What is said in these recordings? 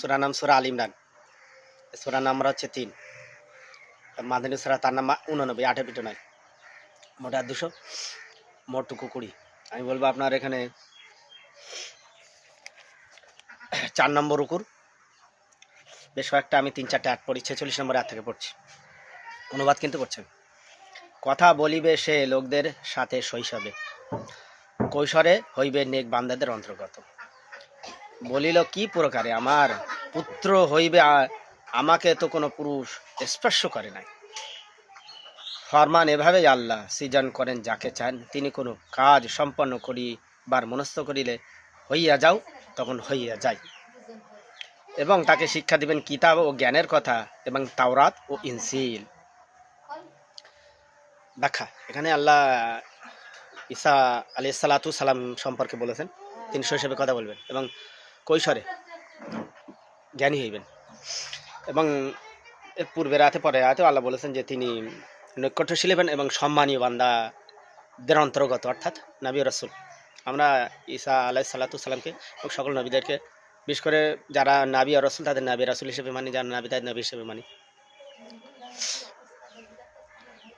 সুরা নাম সুরা আল ইমরান। সুরা নাম্বার হচ্ছে তিন। মাদানী সুরা, তার নাম দুশো কুড়ি। আমি বলব আপনার এখানে চার নম্বর উকুর বেশ কয়েকটা, আমি তিন চারটে আট পড়ি, ছেচল্লিশ নম্বর আট থেকে পড়ছি। অনুবাদ কিন্তু করছেন। কথা বলিবে সে লোকদের সাথে শৈশবে। কৈশোরে হইবে নেক বান্দাদের অন্তর্গত। বলিল, কি প্রকারে আমার পুত্র হইবে? আমাকে তো কোনো পুরুষ স্পর্শ করে নাই। ফরমান এভাবেই আল্লাহ সৃজন করেন, যাকে চান তিনি কোনো কাজ সম্পন্ন করিবার মনস্থ করিলে হইয়া যাও, তখন হইয়া যায় এবং তাকে শিক্ষা দিবেন কিতাব ও জ্ঞানের কথা এবং তাওরাত ও ইনসিল। ব্যাখ্যা, এখানে আল্লাহ ঈসা আলি সালাতু সালাম সম্পর্কে বলেছেন। তিনি শৈশবে কথা বলবেন। এবং কৈশোরে জ্ঞানী হইবেন। এবং পূর্বে রাতে পরে রাতে আল্লাহ বলেছেন যে তিনি নৈকট্যশীল হবেন এবং সম্মানীয় বান্দাদের অন্তর্গত, অর্থাৎ নবী রসুল। আমরা ঈসা আলাহ সাল্লাতু সাল্লামকে এবং সকল নবীদেরকে, বিশেষ করে যারা নাবি আর রসুল, তাদের নাবি রাসুল হিসেবে মানি, যারা নাবি, তাদের নবী হিসেবে মানি।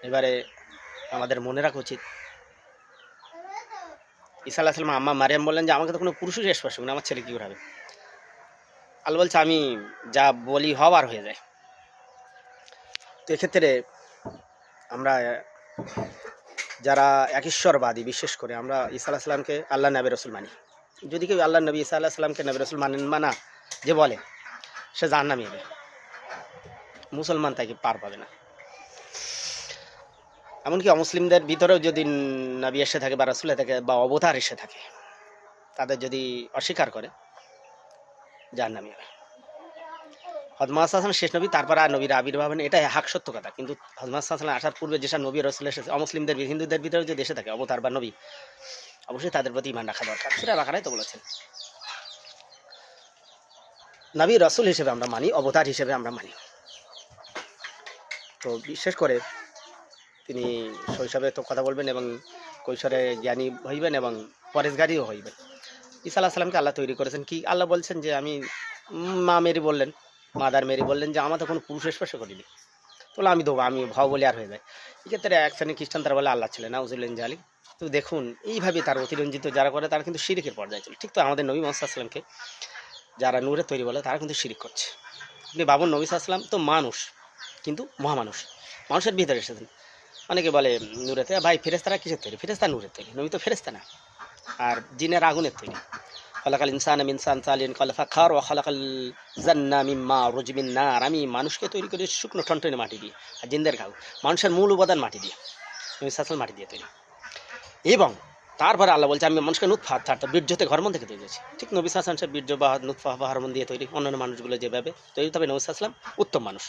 এবারে আমাদের মনে রাখা উচিত ঈসা আল্লাহ সাল্লাম আম্মা মারিয়াম বললেন যে আমাকে তো কোনো পুরুষই করে না, আমার ছেলে কী হবে আল্লাহ বলছে আমি যা বলি হবার হয়ে যায়। তো এক্ষেত্রে আমরা যারা একশ্বরবাদী বিশেষ করে আমরা ঈসা আল্লাহ সাল্লামকে আল্লাহ নবী রসুল মানি। যদি কেউ আল্লাহ নবী ঈসা আল্লাহ সাল্লামকে নবী রসুল মানেন মানা যে বলে সে জাহান্নামী হবে মুসলমান তাকে পার পাবে না। এমনকি অমুসলিমদের ভিতরেও যদি নবী এসে থাকে বা রসুল থাকে বা অবতার এসে থাকে, তাদের যদি অস্বীকার করে, জাহান্নামী হবে। হজমাস হাসান শেষ নবী, তারপর আর নবীর আবির্ভাব হন এটা হাক সত্য কথা। কিন্তু হজমাস হাসান আসার পূর্বে যেসব নবী রসুল এসেছে, অমুসলিমদের হিন্দুদের ভিতরে যদি এসে থাকে, অবতার বা নবী, অবশ্যই তাদের প্রতি ইমান রাখা দরকার। সেটা রাখাটাই তো বলেছেন। নবী রসুল হিসেবে আমরা মানি, অবতার হিসেবে আমরা মানি। তো বিশেষ করে তিনি শৈশবে তো কথা বলবেন এবং কৈশোরে জ্ঞানী হইবেন এবং পরেশগারীও হইবেন। ঈসা আল্লাহ সাল্লামকে আল্লাহ তৈরি করেছেন। কি আল্লাহ বলছেন যে, আমি মা মেরি বললেন, মাদার মেরি বললেন যে, আমার তো কোনো পুরুষ স্পর্শ করিনি। বলে, আমি দেবো আমি ভাও বলে আর হয়ে যায়। এক্ষেত্রে এক শ্রেণি খ্রিস্টান তারা বলে, আল্লাহ ছিলেন নাউজুল্লেন জালি তো দেখুন, এইভাবে তার অতিরঞ্জিত যারা করে, তারা কিন্তু শিরিকের পর্যায়ে ছিল ঠিক তো আমাদের নবী মোহাম্মদ আসলামকে যারা নূরে তৈরি বলে, তারা কিন্তু শিরিক করছে। আপনি বাবুর নবী আসলাম তো মানুষ, কিন্তু মহামানুষ। মানুষের ভিতরে এসেছেন। অনেকে বলে নূরেতে ভাই ফেরেস্তারা কিসের তৈরি? ফেরেস্তা নূরের তৈরি, নবী তো ফেরেস্তা না। আর জিনের আগুনের তৈরি। খলাকাল ইনসান মিনসান সালিন কলফা খার ও খলাকাল জান্না মিম্মা রুজমিন নার। আমি মানুষকে তৈরি করি শুকনো টনটনে মাটি দিয়ে, আর জিন্দের ঘাউ মানুষের মূল উপাদান মাটি দিয়ে, নবী সাসল মাটি দিয়ে তৈরি। এবং তারপরে আল্লাহ বলছে, আমি মানুষকে নুৎফা অর্থাৎ বীর্যতে ঘরমন থেকে তৈরি করেছি। ঠিক নবী সাসলাম সে বীর্য বা নুৎফা বা হরমন দিয়ে তৈরি, অন্যান্য মানুষগুলো যেভাবে তৈরি, তবে নবী সাসলাম উত্তম মানুষ।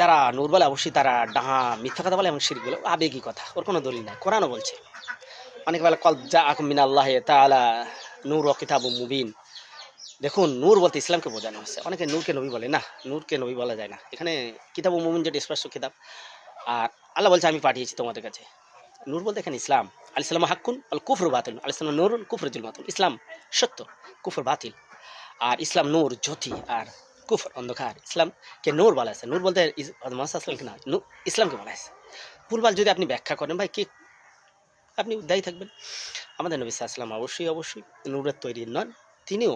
যারা নূর বলে অবশ্যই তারা ডাহা, মিথ্যা কথা বলে এবং শির বলে, আবেগী কথা, ওর কোনো দলিল নাই, কোরআনও বলছে। অনেকে বলে, কল যা আকুম মিন আল্লাহ তালা নূর ও কিতাব মুবিন। দেখুন, নূর বলতে ইসলামকে বোঝানো হচ্ছে। অনেকে নূরকে নবী বলে, না, নূরকে নবী বলা যায় না। এখানে কিতাব মুমিন যেটা স্পষ্ট কিতাব। আর আল্লাহ বলছে, আমি পাঠিয়েছি তোমাদের কাছে। নূর বলতে এখানে ইসলাম। আল ইসলাম হাক্কুন, আল কুফর বাতিল। আল ইসলাম নূরুল কুফর জুলমাতুল ইসলাম সত্য, কুফর বাতিল। আর ইসলাম নূর জ্যোতি। আর কুফর, অন্ধকার। ইসলামকে নূর বলা আছে নূর বলতে মোহাম্মদ না ইসলামকে বলা আছে ভুলভাল যদি আপনি ব্যাখ্যা করেন, ভাই, কি আপনি দায়ী থাকবেন। আমাদের নবী আসলাম অবশ্যই অবশ্যই নূরের তৈরি নন। তিনিও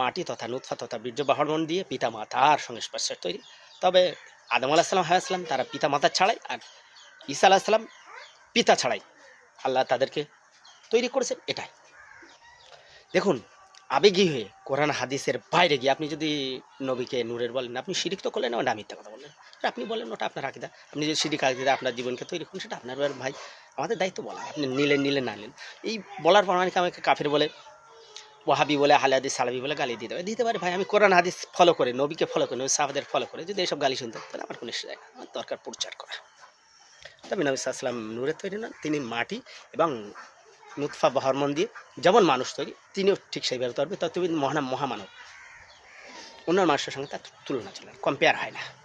মাটি তথা নুৎফা তথা বীর্য বা হরমোন দিয়ে পিতা মাতার সঙ্গে স্পর্শের তৈরি। তবে আদম আলাহিসাল্লাম হায়াসলাম তারা পিতা মাতা ছাড়াই আর ঈসা আলাহিসাল্লাম পিতা ছাড়াই আল্লাহ তাদেরকে তৈরি করেছেন এটাই। দেখুন আবেগী হয়ে কোরআন হাদিসের বাইরে গিয়ে আপনি যদি নবীকে নূরের বলেন, আপনি শিরিক তো করলেন না মিথ্যা কথা বললেন আপনি বলেন ওটা আপনার আকিদা। আপনি যদি শিরিক আকিদা আপনার জীবনকে তৈরি করুন, সেটা আপনার ভাই, আমাদের দায়িত্ব বলা। আপনি নিলেন নিলেন, না নিলেন। এই বলার পর অনেকে আমাকে কাফের বলে, ওয়াহাবি বলে, আহলে হাদিস সালাবি বলে গালি দিতে পারে দিতে পারে ভাই, আমি কোরআন, হাদিস ফলো করে, নবীকে ফলো করে, নবী সাহাবাদের ফলো করে। যদি এইসব গালি শুনতে তাহলে আমার কোনো না। আমার দরকার প্রচার করা। তবে নবী সাল্লাম নূরের তৈরি নন, তিনি মাটি এবং নুৎফা বা হরমোন দিয়ে যেমন মানুষ তৈরি, তিনিও ঠিক সেইভাবে তৈরি তবে তিনি মহানা মহামানব। অন্য মানুষের সঙ্গে তার তুলনা চলে কম্পেয়ার হয় না।